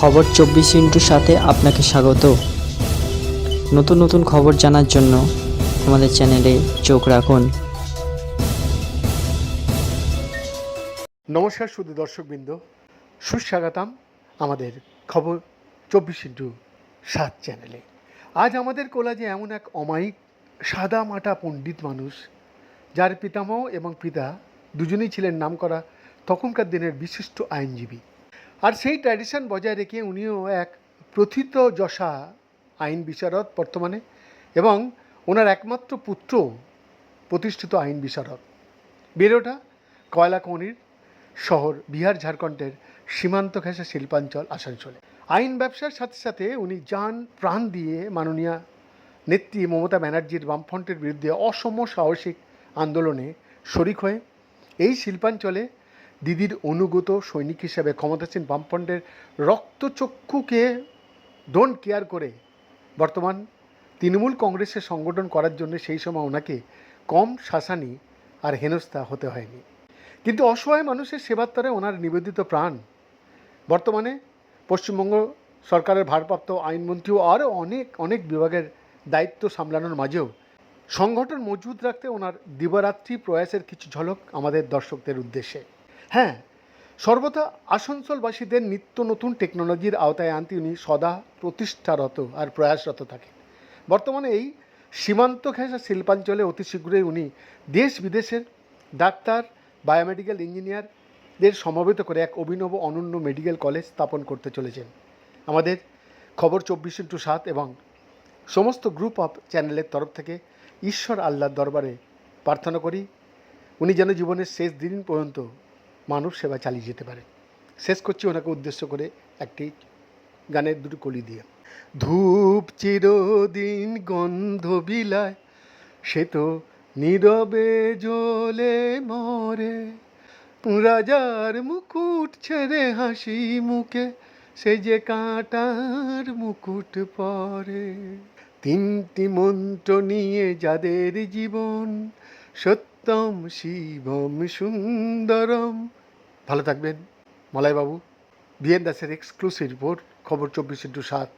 খবর চব্বিশ ইন্টুর সাথে আপনাকে স্বাগত। নতুন নতুন খবর জানার জন্য আমাদের চ্যানেলে চোখ রাখুন। নমস্কার শুধু দর্শকবৃন্দ। সুস্বাগতম আমাদের খবর চব্বিশ ইন্টু সাত চ্যানেলে। আজ আমাদের কোলাজে এমন এক অমায়িক, সাদা মাটা পণ্ডিত মানুষ, যার পিতামহ এবং পিতা দুজনেই ছিলেন নামকরা তখনকার দিনের বিশিষ্ট আইনজীবী। আর সেই ট্র্যাডিশন বজায় রেখে উনিও এক প্রথিত যশা আইন বিশারদ বর্তমানে এবং ওনার একমাত্র পুত্র প্রতিষ্ঠিত আইন বিশারদ বেরোটা কয়লা খনির শহর বিহার ঝাড়খণ্ডের সীমান্ত ঘেঁষা শিল্পাঞ্চল আসানসোলে। আইন ব্যবসার সাথে সাথে উনি যান প্রাণ দিয়ে মাননীয়া নেত্রী মমতা ব্যানার্জির বামফ্রন্টের বিরুদ্ধে অসম সাহসিক আন্দোলনে শরিক হয়ে এই শিল্পাঞ্চলে দিদির অনুগত সৈনিক হিসাবে ক্ষমতাসীন বামফ্রন্টের রক্তচক্ষুকে ডোন্ট কেয়ার করে। বর্তমান তৃণমূল কংগ্রেসের সংগঠন করার জন্য সেই সময় ওনাকে কম শাসানি আর হেনস্থা হতে হয়নি। কিন্তু অসহায় মানুষের সেবার তরে ওনার নিবেদিত প্রাণ। বর্তমানে পশ্চিমবঙ্গ সরকারের ভারপ্রাপ্ত আইনমন্ত্রী ও আরও অনেক অনেক বিভাগের দায়িত্ব সামলানোর মাঝেও সংগঠন মজবুত রাখতে ওনার দিবারাত্রি প্রয়াসের কিছু ঝলক আমাদের দর্শকদের উদ্দেশ্যে। হ্যাঁ সর্বদা আসানসোলবাসীদের নিত্য নতুন টেকনোলজির আওতায় আনতে উনি সদা প্রতিষ্ঠারত আর প্রয়াসরত থাকেন। বর্তমানে এই সীমান্ত ঘেঁষা শিল্পাঞ্চলে অতি শীঘ্রই উনি দেশ বিদেশের ডাক্তার, বায়োমেডিক্যাল ইঞ্জিনিয়ারদের সমবেত করে এক অভিনব অনন্য মেডিকেল কলেজ স্থাপন করতে চলেছেন। আমাদের খবর চব্বিশ ইন্টু সাত এবং সমস্ত গ্রুপ অফ চ্যানেলের তরফ থেকে ঈশ্বর আল্লাহর দরবারে প্রার্থনা করি, উনি যেন জীবনের শেষ দিন পর্যন্ত মানব সেবা চালিয়ে যেতে পারে। শেষ করছি ওনাকে উদ্দেশ্য করে একটি গানের দুটো কলি দিয়ে। ধূপ চিরদিন গন্ধ বিলায়, সে তো নীরবে জ্বলে মরে। রাজার মুকুট ছেড়ে হাসি মুখে, সে যে কাঁটার মুকুট পরে। তিনটি মন্ত্র নিয়ে যাদের জীবন সত্যম শিবম সুন্দরম। ভালো থাকবেন। মলয়বাবু বিএন দাসের এক্সক্লুসিভ রিপোর্ট খবর চব্বিশ ইন্টু সাত।